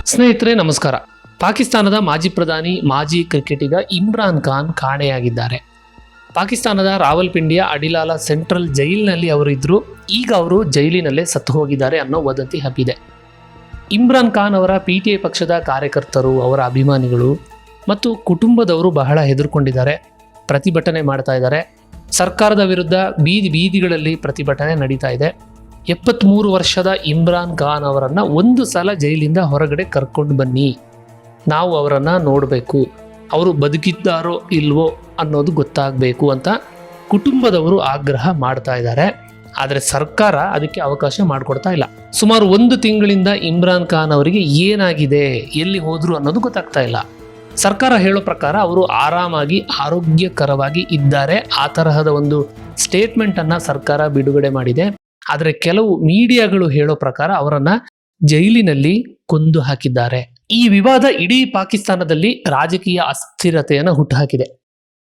ಸ್ನೇಹಿತರೆ, ನಮಸ್ಕಾರ. ಪಾಕಿಸ್ತಾನದ ಮಾಜಿ ಪ್ರಧಾನಿ ಮಾಜಿ ಕ್ರಿಕೆಟಿಗ ಇಮ್ರಾನ್ ಖಾನ್ ಕಾಣೆಯಾಗಿದ್ದಾರೆ. ಪಾಕಿಸ್ತಾನದ ರಾವಲ್ಪಿಂಡಿಯ ಅಡಿಲಾಲ ಸೆಂಟ್ರಲ್ ಜೈಲಿನಲ್ಲಿ ಅವರು ಇದ್ರು. ಈಗ ಅವರು ಜೈಲಿನಲ್ಲೇ ಸತ್ತು ಹೋಗಿದ್ದಾರೆ ಅನ್ನೋ ವದಂತಿ ಹಬ್ಬಿದೆ. ಇಮ್ರಾನ್ ಖಾನ್ ಅವರ ಪಿ ಪಕ್ಷದ ಕಾರ್ಯಕರ್ತರು, ಅವರ ಅಭಿಮಾನಿಗಳು ಮತ್ತು ಕುಟುಂಬದವರು ಬಹಳ ಹೆದರ್ಕೊಂಡಿದ್ದಾರೆ, ಪ್ರತಿಭಟನೆ ಮಾಡ್ತಾ ಇದ್ದಾರೆ. ಸರ್ಕಾರದ ವಿರುದ್ಧ ಬೀದಿ ಬೀದಿಗಳಲ್ಲಿ ಪ್ರತಿಭಟನೆ ನಡೀತಾ ಇದೆ. ಎಪ್ಪತ್ತ್ಮೂರು ವರ್ಷದ ಇಮ್ರಾನ್ ಖಾನ್ ಅವರನ್ನು ಒಂದು ಸಲ ಜೈಲಿಂದ ಹೊರಗಡೆ ಕರ್ಕೊಂಡು ಬನ್ನಿ. ನಾವು ಅವರನ್ನು ನೋಡಬೇಕು. ಅವರು ಬದುಕಿದ್ದಾರೋ ಇಲ್ವೋ ಅನ್ನೋದು ಗೊತ್ತಾಗಬೇಕು ಅಂತ ಕುಟುಂಬದವರು ಆಗ್ರಹ ಮಾಡ್ತಾ ಇದ್ದಾರೆ. ಆದರೆ ಸರ್ಕಾರ ಅದಕ್ಕೆ ಅವಕಾಶ ಮಾಡಿಕೊಡ್ತಾ ಇಲ್ಲ. ಸುಮಾರು ಒಂದು ತಿಂಗಳಿಂದ ಇಮ್ರಾನ್ ಖಾನ್ ಅವರಿಗೆ ಏನಾಗಿದೆ, ಎಲ್ಲಿ ಹೋದರು ಅನ್ನೋದು ಗೊತ್ತಾಗ್ತಾ ಇಲ್ಲ. ಸರ್ಕಾರ ಹೇಳೋ ಪ್ರಕಾರ ಅವರು ಆರಾಮಾಗಿ, ಆರೋಗ್ಯಕರವಾಗಿ ಇದ್ದಾರೆ. ಆ ತರಹದ ಒಂದು ಸ್ಟೇಟ್ಮೆಂಟನ್ನು ಸರ್ಕಾರ ಬಿಡುಗಡೆ ಮಾಡಿದೆ. ಆದರೆ ಕೆಲವು ಮೀಡಿಯಾಗಳು ಹೇಳೋ ಪ್ರಕಾರ ಅವರನ್ನ ಜೈಲಿನಲ್ಲಿ ಕೊಂದು ಹಾಕಿದ್ದಾರೆ. ಈ ವಿವಾದ ಇಡೀ ಪಾಕಿಸ್ತಾನದಲ್ಲಿ ರಾಜಕೀಯ ಅಸ್ಥಿರತೆಯನ್ನು ಹುಟ್ಟುಹಾಕಿದೆ.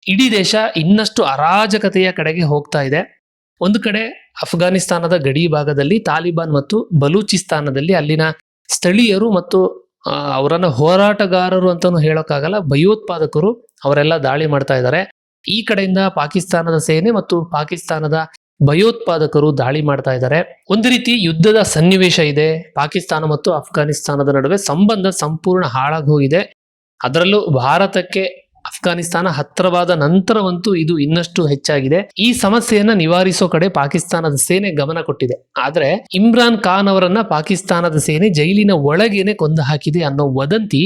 ಇಡೀ ದೇಶ ಇನ್ನಷ್ಟು ಅರಾಜಕತೆಯ ಕಡೆಗೆ ಹೋಗ್ತಾ ಇದೆ. ಒಂದು ಕಡೆ ಅಫ್ಘಾನಿಸ್ತಾನದ ಗಡಿ ಭಾಗದಲ್ಲಿ ತಾಲಿಬಾನ್ ಮತ್ತು ಬಲೂಚಿಸ್ತಾನದಲ್ಲಿ ಅಲ್ಲಿನ ಸ್ಥಳೀಯರು ಮತ್ತು ಅವರನ್ನು ಹೋರಾಟಗಾರರು ಅಂತಲೂ ಹೇಳೋಕ್ಕಾಗಲ್ಲ, ಭಯೋತ್ಪಾದಕರು ಅವರೆಲ್ಲ ದಾಳಿ ಮಾಡ್ತಾ ಇದ್ದಾರೆ. ಈ ಕಡೆಯಿಂದ ಪಾಕಿಸ್ತಾನದ ಸೇನೆ ಮತ್ತು ಪಾಕಿಸ್ತಾನದ ಭಯೋತ್ಪಾದಕರು ದಾಳಿ ಮಾಡ್ತಾ ಇದ್ದಾರೆ. ಒಂದು ರೀತಿ ಯುದ್ಧದ ಸನ್ನಿವೇಶ ಇದೆ. ಪಾಕಿಸ್ತಾನ ಮತ್ತು ಅಫ್ಘಾನಿಸ್ತಾನದ ನಡುವೆ ಸಂಬಂಧ ಸಂಪೂರ್ಣ ಹಾಳಾಗಿ ಹೋಗಿದೆ ಅದರಲ್ಲೂ ಭಾರತಕ್ಕೆ ಅಫ್ಘಾನಿಸ್ತಾನ ಹತ್ತಿರವಾದ ನಂತರವಂತೂ ಇದು ಇನ್ನಷ್ಟು ಹೆಚ್ಚಾಗಿದೆ. ಈ ಸಮಸ್ಯೆಯನ್ನ ನಿವಾರಿಸೋ ಕಡೆ ಪಾಕಿಸ್ತಾನದ ಸೇನೆ ಗಮನ ಕೊಟ್ಟಿದೆ. ಆದ್ರೆ ಇಮ್ರಾನ್ ಖಾನ್ ಅವರನ್ನ ಪಾಕಿಸ್ತಾನದ ಸೇನೆ ಜೈಲಿನ ಒಳಗೇನೆ ಕೊಂದು ಹಾಕಿದೆ ಅನ್ನೋ ವದಂತಿ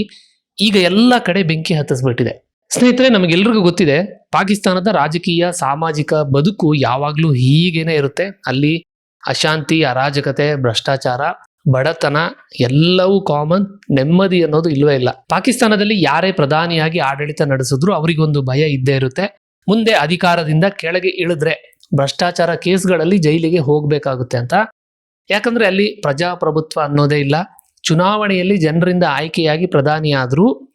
ಈಗ ಎಲ್ಲ ಕಡೆ ಬೆಂಕಿ ಹತ್ತಿಸ್ಬಿಟ್ಟಿದೆ. ಸ್ನೇಹಿತರೆ, ನಮಗೆಲ್ರಿಗೂ ಗೊತ್ತಿದೆ, ಪಾಕಿಸ್ತಾನದ ರಾಜಕೀಯ, ಸಾಮಾಜಿಕ ಬದುಕು ಯಾವಾಗಲೂ ಹೀಗೇನೆ ಇರುತ್ತೆ. ಅಲ್ಲಿ ಅಶಾಂತಿ, ಅರಾಜಕತೆ, ಭ್ರಷ್ಟಾಚಾರ, ಬಡತನ ಎಲ್ಲವೂ ಕಾಮನ್ ನೆಮ್ಮದಿ ಅನ್ನೋದು ಇಲ್ಲವೇ ಇಲ್ಲ. ಪಾಕಿಸ್ತಾನದಲ್ಲಿ ಯಾರೇ ಪ್ರಧಾನಿಯಾಗಿ ಆಡಳಿತ ನಡೆಸಿದ್ರು ಅವರಿಗೊಂದು ಭಯ ಇದ್ದೇ ಇರುತ್ತೆ. ಮುಂದೆ ಅಧಿಕಾರದಿಂದ ಕೆಳಗೆ ಇಳಿದ್ರೆ ಭ್ರಷ್ಟಾಚಾರ ಕೇಸ್ಗಳಲ್ಲಿ ಜೈಲಿಗೆ ಹೋಗಬೇಕಾಗುತ್ತೆ ಅಂತ. ಯಾಕಂದ್ರೆ ಅಲ್ಲಿ ಪ್ರಜಾಪ್ರಭುತ್ವ ಅನ್ನೋದೇ ಇಲ್ಲ. ಚುನಾವಣೆಯಲ್ಲಿ ಜನರಿಂದ ಆಯ್ಕೆಯಾಗಿ ಪ್ರಧಾನಿಯಾದರೂ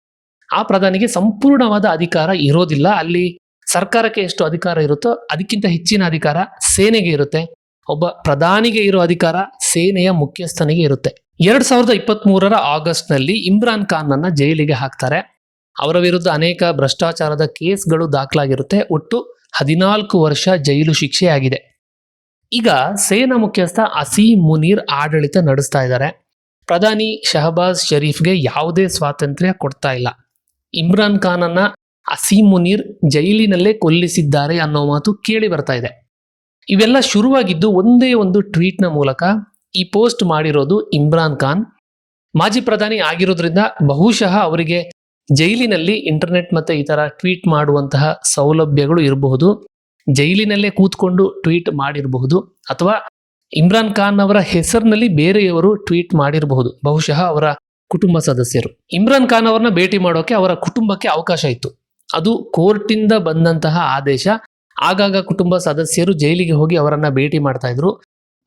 ಆ ಪ್ರಧಾನಿಗೆ ಸಂಪೂರ್ಣವಾದ ಅಧಿಕಾರ ಇರೋದಿಲ್ಲ. ಅಲ್ಲಿ ಸರ್ಕಾರಕ್ಕೆ ಎಷ್ಟು ಅಧಿಕಾರ ಇರುತ್ತೋ ಅದಕ್ಕಿಂತ ಹೆಚ್ಚಿನ ಅಧಿಕಾರ ಸೇನೆಗೆ ಇರುತ್ತೆ. ಒಬ್ಬ ಪ್ರಧಾನಿಗೆ ಇರೋ ಅಧಿಕಾರ ಸೇನೆಯ ಮುಖ್ಯಸ್ಥನಿಗೆ ಇರುತ್ತೆ. ಎರಡ್ ಸಾವಿರದ ಇಪ್ಪತ್ತ್ ಮೂರರ ಆಗಸ್ಟ್ನಲ್ಲಿ ಇಮ್ರಾನ್ ಖಾನ್ ಅನ್ನ ಜೈಲಿಗೆ ಹಾಕ್ತಾರೆ. ಅವರ ವಿರುದ್ಧ ಅನೇಕ ಭ್ರಷ್ಟಾಚಾರದ ಕೇಸ್ಗಳು ದಾಖಲಾಗಿರುತ್ತೆ. ಒಟ್ಟು ಹದಿನಾಲ್ಕು ವರ್ಷ ಜೈಲು ಶಿಕ್ಷೆಯಾಗಿದೆ. ಈಗ ಸೇನಾ ಮುಖ್ಯಸ್ಥ ಅಸೀಂ ಮುನೀರ್ ಆಡಳಿತ ನಡೆಸ್ತಾ ಇದ್ದಾರೆ. ಪ್ರಧಾನಿ ಶಹಬಾಜ್ ಶರೀಫ್ಗೆ ಯಾವುದೇ ಸ್ವಾತಂತ್ರ್ಯ ಕೊಡ್ತಾ ಇಲ್ಲ. ಇಮ್ರಾನ್ ಖಾನ್ ಅನ್ನ ಅಸೀಂ ಮುನೀರ್ ಜೈಲಿನಲ್ಲೇ ಕೊಲ್ಲಿಸಿದ್ದಾರೆ ಅನ್ನೋ ಮಾತು ಕೇಳಿ ಬರ್ತಾ ಇದೆ. ಇವೆಲ್ಲ ಶುರುವಾಗಿದ್ದು ಒಂದೇ ಒಂದು ಟ್ವೀಟ್ನ ಮೂಲಕ ಈ ಪೋಸ್ಟ್ ಮಾಡಿರೋದು ಇಮ್ರಾನ್ ಖಾನ್. ಮಾಜಿ ಪ್ರಧಾನಿ ಆಗಿರೋದ್ರಿಂದ ಬಹುಶಃ ಅವರಿಗೆ ಜೈಲಿನಲ್ಲಿ ಇಂಟರ್ನೆಟ್ ಮತ್ತೆ ಈ ತರ ಟ್ವೀಟ್ ಮಾಡುವಂತಹ ಸೌಲಭ್ಯಗಳು ಇರಬಹುದು. ಜೈಲಿನಲ್ಲೇ ಕೂತ್ಕೊಂಡು ಟ್ವೀಟ್ ಮಾಡಿರಬಹುದು ಅಥವಾ ಇಮ್ರಾನ್ ಖಾನ್ ಅವರ ಹೆಸರಿನಲ್ಲಿ ಬೇರೆಯವರು ಟ್ವೀಟ್ ಮಾಡಿರಬಹುದು. ಬಹುಶಃ ಅವರ ಕುಟುಂಬ ಸದಸ್ಯರು. ಇಮ್ರಾನ್ ಖಾನ್ ಅವರನ್ನ ಭೇಟಿ ಮಾಡೋಕೆ ಅವರ ಕುಟುಂಬಕ್ಕೆ ಅವಕಾಶ ಇತ್ತು. ಅದು ಕೋರ್ಟಿಂದ ಬಂದಂತಹ ಆದೇಶ. ಆಗಾಗ ಕುಟುಂಬ ಸದಸ್ಯರು ಜೈಲಿಗೆ ಹೋಗಿ ಅವರನ್ನ ಭೇಟಿ ಮಾಡ್ತಾ ಇದ್ರು.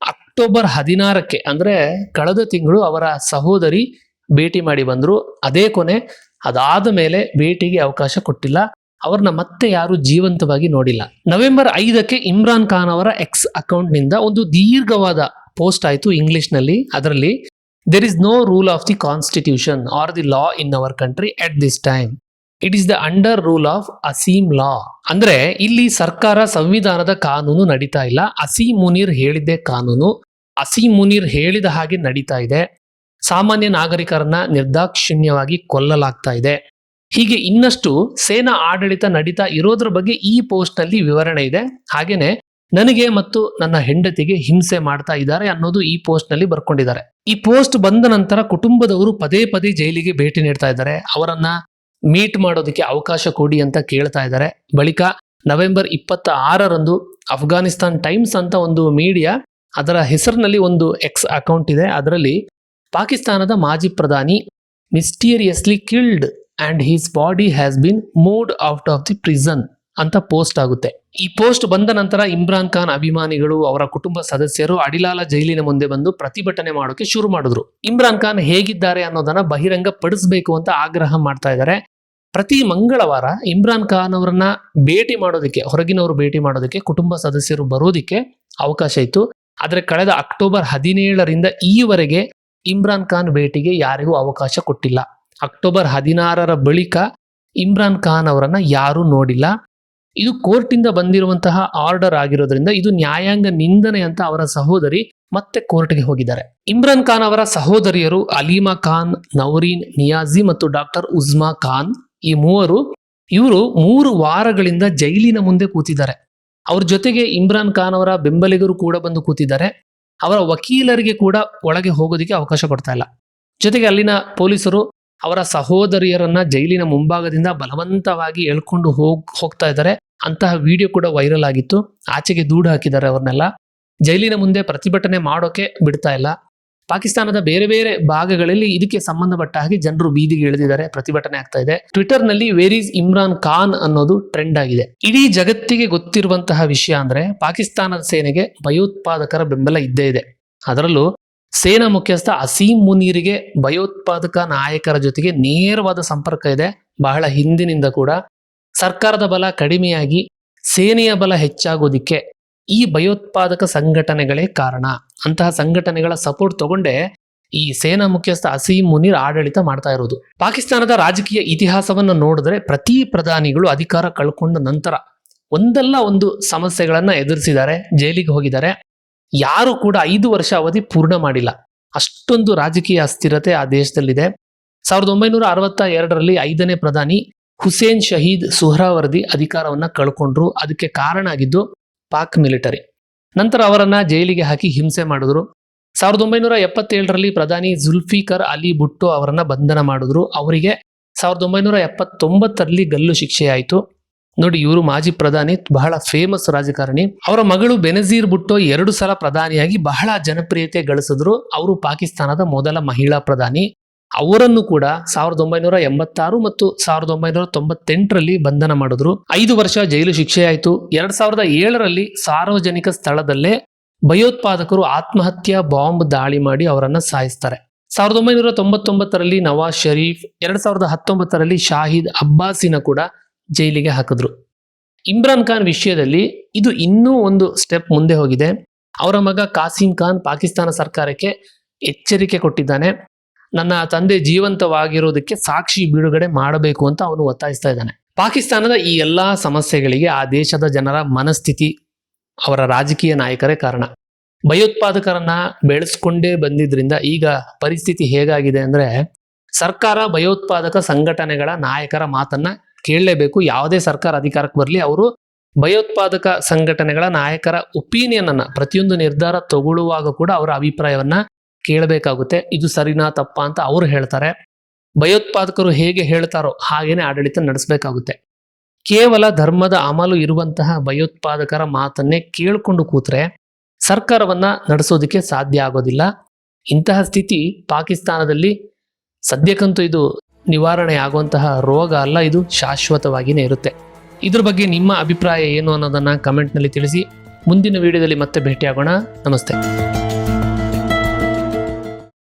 ಅಕ್ಟೋಬರ್ ಹದಿನಾರಕ್ಕೆ ಅಂದ್ರೆ ಕಳೆದ ತಿಂಗಳು ಅವರ ಸಹೋದರಿ ಭೇಟಿ ಮಾಡಿ ಬಂದ್ರು. ಅದೇ ಕೊನೆ, ಅದಾದ ಮೇಲೆ ಭೇಟಿಗೆ ಅವಕಾಶ ಕೊಟ್ಟಿಲ್ಲ. ಅವ್ರನ್ನ ಮತ್ತೆ ಯಾರು ಜೀವಂತವಾಗಿ ನೋಡಿಲ್ಲ. ನವೆಂಬರ್ ಐದಕ್ಕೆ ಇಮ್ರಾನ್ ಖಾನ್ ಅವರ ಎಕ್ಸ್ ಅಕೌಂಟ್ನಿಂದ ಒಂದು ದೀರ್ಘವಾದ ಪೋಸ್ಟ್ ಆಯಿತು ಇಂಗ್ಲಿಷ್ನಲ್ಲಿ. ಅದರಲ್ಲಿ there is no rule of the constitution or the law in our country at this time it is the under rule of Asim law ಅಂದ್ರೆ ಇಲ್ಲಿ ಸರ್ಕಾರ ಸಂವಿಧಾನದ ಕಾನೂನು ನಡೀತಾ ಇಲ್ಲ. ಅಸೀಮ್ ಮುನೀರ್ ಹೇಳಿದ್ದೇ ಕಾನೂನು. ಅಸೀಮ್ ಮುನೀರ್ ಹೇಳಿದ ಹಾಗೆ ನಡೀತಾ ಇದೆ. ಸಾಮಾನ್ಯ ನಾಗರಿಕರನ್ನ ನಿರ್ದಾಕ್ಷಿಣ್ಯವಾಗಿ ಕೊಲ್ಲಲಾಗ್ತಾ ಇದೆ. ಹೀಗೆ ಇನ್ನಷ್ಟು ಸೇನಾ ಆಡಳಿತ ನಡೀತಾ ಇರೋದ್ರ ಬಗ್ಗೆ ಈ ಪೋಸ್ಟ್ನಲ್ಲಿ ವಿವರಣೆ ಇದೆ. ಹಾಗೇನೆ ನನಗೆ ಮತ್ತು ನನ್ನ ಹೆಂಡತಿಗೆ ಹಿಂಸೆ ಮಾಡ್ತಾ ಇದ್ದಾರೆ ಅನ್ನೋದು ಈ ಪೋಸ್ಟ್ನಲ್ಲಿ ಬರ್ಕೊಂಡಿದ್ದಾರೆ. ಈ ಪೋಸ್ಟ್ ಬಂದ ನಂತರ ಕುಟುಂಬದವರು ಪದೇ ಪದೇ ಜೈಲಿಗೆ ಭೇಟಿ ನೀಡ್ತಾ ಇದ್ದಾರೆ. ಅವರನ್ನ ಮೀಟ್ ಮಾಡೋದಕ್ಕೆ ಅವಕಾಶ ಕೊಡಿ ಅಂತ ಕೇಳ್ತಾ ಇದ್ದಾರೆ. ಬಳಿಕ ನವೆಂಬರ್ ಇಪ್ಪತ್ತ ಆರರಂದು ಅಫ್ಘಾನಿಸ್ತಾನ್ ಟೈಮ್ಸ್ ಅಂತ ಒಂದು ಮೀಡಿಯಾ ಅದರ ಹೆಸರಿನಲ್ಲಿ ಒಂದು ಎಕ್ಸ್ ಅಕೌಂಟ್ ಇದೆ. ಅದರಲ್ಲಿ ಪಾಕಿಸ್ತಾನದ ಮಾಜಿ ಪ್ರಧಾನಿ mysteriously killed and his body has been moved out of the prison ಅಂತ ಪೋಸ್ಟ್ ಆಗುತ್ತೆ. ಈ ಪೋಸ್ಟ್ ಬಂದ ನಂತರ ಇಮ್ರಾನ್ ಖಾನ್ ಅಭಿಮಾನಿಗಳು, ಅವರ ಕುಟುಂಬ ಸದಸ್ಯರು ಅಡಿಲಾಲ ಜೈಲಿನ ಮುಂದೆ ಬಂದು ಪ್ರತಿಭಟನೆ ಮಾಡೋಕೆ ಶುರು ಮಾಡಿದ್ರು. ಇಮ್ರಾನ್ ಖಾನ್ ಹೇಗಿದ್ದಾರೆ ಅನ್ನೋದನ್ನ ಬಹಿರಂಗ ಪಡಿಸಬೇಕು ಅಂತ ಆಗ್ರಹ ಮಾಡ್ತಾ ಇದ್ದಾರೆ. ಪ್ರತಿ ಮಂಗಳವಾರ ಇಮ್ರಾನ್ ಖಾನ್ ಅವರನ್ನ ಭೇಟಿ ಮಾಡೋದಕ್ಕೆ, ಹೊರಗಿನವರು ಭೇಟಿ ಮಾಡೋದಕ್ಕೆ, ಕುಟುಂಬ ಸದಸ್ಯರು ಬರೋದಕ್ಕೆ ಅವಕಾಶ ಇತ್ತು. ಆದರೆ ಕಳೆದ ಅಕ್ಟೋಬರ್ ಹದಿನೇಳರಿಂದ ಈವರೆಗೆ ಇಮ್ರಾನ್ ಖಾನ್ ಭೇಟಿಗೆ ಯಾರಿಗೂ ಅವಕಾಶ ಕೊಟ್ಟಿಲ್ಲ. ಅಕ್ಟೋಬರ್ ಹದಿನಾರರ ಬಳಿಕ ಇಮ್ರಾನ್ ಖಾನ್ ಅವರನ್ನ ಯಾರೂ ನೋಡಿಲ್ಲ. ಇದು ಕೋರ್ಟಿಂದ ಬಂದಿರುವಂತಹ ಆರ್ಡರ್ ಆಗಿರೋದ್ರಿಂದ ಇದು ನ್ಯಾಯಾಂಗ ನಿಂದನೆ ಅಂತ ಅವರ ಸಹೋದರಿ ಮತ್ತೆ ಕೋರ್ಟ್ಗೆ ಹೋಗಿದ್ದಾರೆ. ಇಮ್ರಾನ್ ಖಾನ್ ಅವರ ಸಹೋದರಿಯರು ಅಲೀಮಾ ಖಾನ್, ನೌರೀನ್, ನಿಯಾಜಿ ಮತ್ತು ಡಾಕ್ಟರ್ ಉಜ್ಮಾ ಖಾನ್ ಈ ಮೂವರು, ಇವರು ಮೂರು ವಾರಗಳಿಂದ ಜೈಲಿನ ಮುಂದೆ ಕೂತಿದ್ದಾರೆ. ಅವ್ರ ಜೊತೆಗೆ ಇಮ್ರಾನ್ ಖಾನ್ ಅವರ ಬೆಂಬಲಿಗರು ಕೂಡ ಬಂದು ಕೂತಿದ್ದಾರೆ. ಅವರ ವಕೀಲರಿಗೆ ಕೂಡ ಒಳಗೆ ಹೋಗೋದಕ್ಕೆ ಅವಕಾಶ ಕೊಡ್ತಾ ಇಲ್ಲ. ಜೊತೆಗೆ ಅಲ್ಲಿನ ಪೊಲೀಸರು ಅವರ ಸಹೋದರಿಯರನ್ನ ಜೈಲಿನ ಮುಂಭಾಗದಿಂದ ಬಲವಂತವಾಗಿ ಎಳ್ಕೊಂಡು ಹೋಗ್, ಹೋಗ್ತಾ ಇದ್ದಾರೆ. ಅಂತಹ ವಿಡಿಯೋ ಕೂಡ ವೈರಲ್ ಆಗಿತ್ತು. ಆಚೆಗೆ ದೂಡು ಹಾಕಿದ್ದಾರೆ ಅವ್ರನ್ನೆಲ್ಲ. ಜೈಲಿನ ಮುಂದೆ ಪ್ರತಿಭಟನೆ ಮಾಡೋಕೆ ಬಿಡ್ತಾ ಇಲ್ಲ. ಪಾಕಿಸ್ತಾನದ ಬೇರೆ ಬೇರೆ ಭಾಗಗಳಲ್ಲಿ ಇದಕ್ಕೆ ಸಂಬಂಧಪಟ್ಟ ಹಾಗೆ ಜನರು ಬೀದಿಗೆ ಇಳಿದಿದ್ದಾರೆ. ಪ್ರತಿಭಟನೆ ಆಗ್ತಾ ಇದೆ. ಟ್ವಿಟರ್ನಲ್ಲಿ ವೇರ್ ಈಸ್ ಇಮ್ರಾನ್ ಖಾನ್ ಅನ್ನೋದು ಟ್ರೆಂಡ್ ಆಗಿದೆ. ಇಡೀ ಜಗತ್ತಿಗೆ ಗೊತ್ತಿರುವಂತಹ ವಿಷಯ ಅಂದ್ರೆ ಪಾಕಿಸ್ತಾನದ ಸೇನೆಗೆ ಭಯೋತ್ಪಾದಕರ ಬೆಂಬಲ ಇದ್ದೇ ಇದೆ. ಅದರಲ್ಲೂ ಸೇನಾ ಮುಖ್ಯಸ್ಥ ಅಸೀಂ ಮುನೀರಿಗೆ ಭಯೋತ್ಪಾದಕ ನಾಯಕರ ಜೊತೆಗೆ ನೇರವಾದ ಸಂಪರ್ಕ ಇದೆ. ಬಹಳ ಹಿಂದಿನಿಂದ ಕೂಡ ಸರ್ಕಾರದ ಬಲ ಕಡಿಮೆಯಾಗಿ ಸೇನೆಯ ಬಲ ಹೆಚ್ಚಾಗೋದಿಕ್ಕೆ ಈ ಭಯೋತ್ಪಾದಕ ಸಂಘಟನೆಗಳೇ ಕಾರಣ. ಅಂತಹ ಸಂಘಟನೆಗಳ ಸಪೋರ್ಟ್ ತಗೊಂಡೇ ಈ ಸೇನಾ ಮುಖ್ಯಸ್ಥ ಅಸೀಂ ಮುನೀರ್ ಆಡಳಿತ ಮಾಡ್ತಾ ಇರೋದು. ಪಾಕಿಸ್ತಾನದ ರಾಜಕೀಯ ಇತಿಹಾಸವನ್ನು ನೋಡಿದ್ರೆ ಪ್ರತಿ ಪ್ರಧಾನಿಗಳು ಅಧಿಕಾರ ಕಳ್ಕೊಂಡ ನಂತರ ಒಂದಲ್ಲ ಒಂದು ಸಮಸ್ಯೆಗಳನ್ನ ಎದುರಿಸಿದ್ದಾರೆ, ಜೈಲಿಗೆ ಹೋಗಿದ್ದಾರೆ. ಯಾರು ಕೂಡ ಐದು ವರ್ಷ ಅವಧಿ ಪೂರ್ಣ ಮಾಡಿಲ್ಲ. ಅಷ್ಟೊಂದು ರಾಜಕೀಯ ಅಸ್ಥಿರತೆ ಆ ದೇಶದಲ್ಲಿದೆ. ಸಾವಿರದ ಒಂಬೈನೂರ ಅರವತ್ತ ಎರಡರಲ್ಲಿ ಐದನೇ ಪ್ರಧಾನಿ ಹುಸೇನ್ ಶಹೀದ್ ಸುಹ್ರಾವರ್ದಿ ಅಧಿಕಾರವನ್ನ ಕಳ್ಕೊಂಡ್ರು. ಅದಕ್ಕೆ ಕಾರಣ ಆಗಿದ್ದು ಪಾಕ್ ಮಿಲಿಟರಿ. ನಂತರ ಅವರನ್ನ ಜೈಲಿಗೆ ಹಾಕಿ ಹಿಂಸೆ ಮಾಡಿದ್ರು. ಸಾವಿರದ ಒಂಬೈನೂರ ಎಪ್ಪತ್ತೇಳರಲ್ಲಿ ಪ್ರಧಾನಿ ಜುಲ್ಫಿಕರ್ ಅಲಿ ಭುಟ್ಟೋ ಅವರನ್ನ ಬಂಧನ ಮಾಡಿದ್ರು. ಅವರಿಗೆ ಸಾವಿರದ ಒಂಬೈನೂರ ಎಪ್ಪತ್ತೊಂಬತ್ತರಲ್ಲಿ ಗಲ್ಲು ಶಿಕ್ಷೆಯಾಯಿತು. ನೋಡಿ, ಇವರು ಮಾಜಿ ಪ್ರಧಾನಿ, ಬಹಳ ಫೇಮಸ್ ರಾಜಕಾರಣಿ. ಅವರ ಮಗಳು ಬೆನಜೀರ್ ಭುಟ್ಟೋ ಎರಡು ಸಲ ಪ್ರಧಾನಿಯಾಗಿ ಬಹಳ ಜನಪ್ರಿಯತೆ ಗಳಿಸಿದ್ರು. ಅವರು ಪಾಕಿಸ್ತಾನದ ಮೊದಲ ಮಹಿಳಾ ಪ್ರಧಾನಿ. ಅವರನ್ನು ಕೂಡ ಸಾವಿರದ ಒಂಬೈನೂರ ಎಂಬತ್ತಾರು ಮತ್ತು ಸಾವಿರದ ಒಂಬೈನೂರ ತೊಂಬತ್ತೆಂಟರಲ್ಲಿ ಬಂಧನ ಮಾಡಿದ್ರು. ಐದು ವರ್ಷ ಜೈಲು ಶಿಕ್ಷೆಯಾಯಿತು. ಎರಡ್ ಸಾವಿರದ ಏಳರಲ್ಲಿ ಸಾರ್ವಜನಿಕ ಸ್ಥಳದಲ್ಲೇ ಭಯೋತ್ಪಾದಕರು ಆತ್ಮಹತ್ಯಾ ಬಾಂಬ್ ದಾಳಿ ಮಾಡಿ ಅವರನ್ನು ಸಾಯಿಸ್ತಾರೆ. ಸಾವಿರದ ಒಂಬೈನೂರ ತೊಂಬತ್ತೊಂಬತ್ತರಲ್ಲಿ ನವಾಜ್ ಶರೀಫ್, ಎರಡ್ ಸಾವಿರದ ಹತ್ತೊಂಬತ್ತರಲ್ಲಿ ಶಾಹಿದ್ ಅಬ್ಬಾಸಿನ ಕೂಡ ಜೈಲಿಗೆ ಹಾಕಿದ್ರು. ಇಮ್ರಾನ್ ಖಾನ್ ವಿಷಯದಲ್ಲಿ ಇದು ಇನ್ನೂ ಒಂದು ಸ್ಟೆಪ್ ಮುಂದೆ ಹೋಗಿದೆ. ಅವರ ಮಗ ಕಾಸಿಂ ಖಾನ್ ಪಾಕಿಸ್ತಾನ ಸರ್ಕಾರಕ್ಕೆ ಎಚ್ಚರಿಕೆ ಕೊಟ್ಟಿದ್ದಾನೆ. ನನ್ನ ತಂದೆ ಜೀವಂತವಾಗಿರೋದಕ್ಕೆ ಸಾಕ್ಷಿ ಬಿಡುಗಡೆ ಮಾಡಬೇಕು ಅಂತ ಅವನು ಒತ್ತಾಯಿಸ್ತಾ ಇದ್ದಾನೆ. ಪಾಕಿಸ್ತಾನದ ಈ ಎಲ್ಲ ಸಮಸ್ಯೆಗಳಿಗೆ ಆ ದೇಶದ ಜನರ ಮನಸ್ಥಿತಿ ಅವರ ರಾಜಕೀಯ ನಾಯಕರೇ ಕಾರಣ. ಭಯೋತ್ಪಾದಕರನ್ನ ಬೆಳೆಸ್ಕೊಂಡೇ ಬಂದಿದ್ರಿಂದ ಈಗ ಪರಿಸ್ಥಿತಿ ಹೇಗಾಗಿದೆ ಅಂದ್ರೆ ಸರ್ಕಾರ ಭಯೋತ್ಪಾದಕ ಸಂಘಟನೆಗಳ ನಾಯಕರ ಮಾತನ್ನ ಕೇಳಲೇಬೇಕು. ಯಾವುದೇ ಸರ್ಕಾರ ಅಧಿಕಾರಕ್ಕೆ ಬರಲಿ, ಅವರು ಭಯೋತ್ಪಾದಕ ಸಂಘಟನೆಗಳ ನಾಯಕರ ಒಪಿನಿಯನ್ ಅನ್ನ ಪ್ರತಿಯೊಂದು ನಿರ್ಧಾರ ತಗೊಳ್ಳುವಾಗ ಕೂಡ ಅವರ ಅಭಿಪ್ರಾಯವನ್ನ ಕೇಳಬೇಕಾಗುತ್ತೆ. ಇದು ಸರಿನಾ ತಪ್ಪ ಅಂತ ಅವರು ಹೇಳ್ತಾರೆ. ಭಯೋತ್ಪಾದಕರು ಹೇಗೆ ಹೇಳ್ತಾರೋ ಹಾಗೇನೆ ಆಡಳಿತ ನಡೆಸಬೇಕಾಗುತ್ತೆ. ಕೇವಲ ಧರ್ಮದ ಅಮಲು ಇರುವಂತಹ ಭಯೋತ್ಪಾದಕರ ಮಾತನ್ನೇ ಕೇಳಿಕೊಂಡು ಕೂತ್ರೆ ಸರ್ಕಾರವನ್ನ ನಡೆಸೋದಕ್ಕೆ ಸಾಧ್ಯ ಆಗೋದಿಲ್ಲ. ಇಂತಹ ಸ್ಥಿತಿ ಪಾಕಿಸ್ತಾನದಲ್ಲಿ ಸದ್ಯಕ್ಕಂತೂ ಇದು ನಿವಾರಣೆ ಆಗುವಂತಹ ರೋಗ ಅಲ್ಲ, ಇದು ಶಾಶ್ವತವಾಗಿಯೇ ಇರುತ್ತೆ. ಇದ್ರ ಬಗ್ಗೆ ನಿಮ್ಮ ಅಭಿಪ್ರಾಯ ಏನು ಅನ್ನೋದನ್ನು ಕಮೆಂಟ್ನಲ್ಲಿ ತಿಳಿಸಿ. ಮುಂದಿನ ವಿಡಿಯೋದಲ್ಲಿ ಮತ್ತೆ ಭೇಟಿಯಾಗೋಣ. ನಮಸ್ತೆ.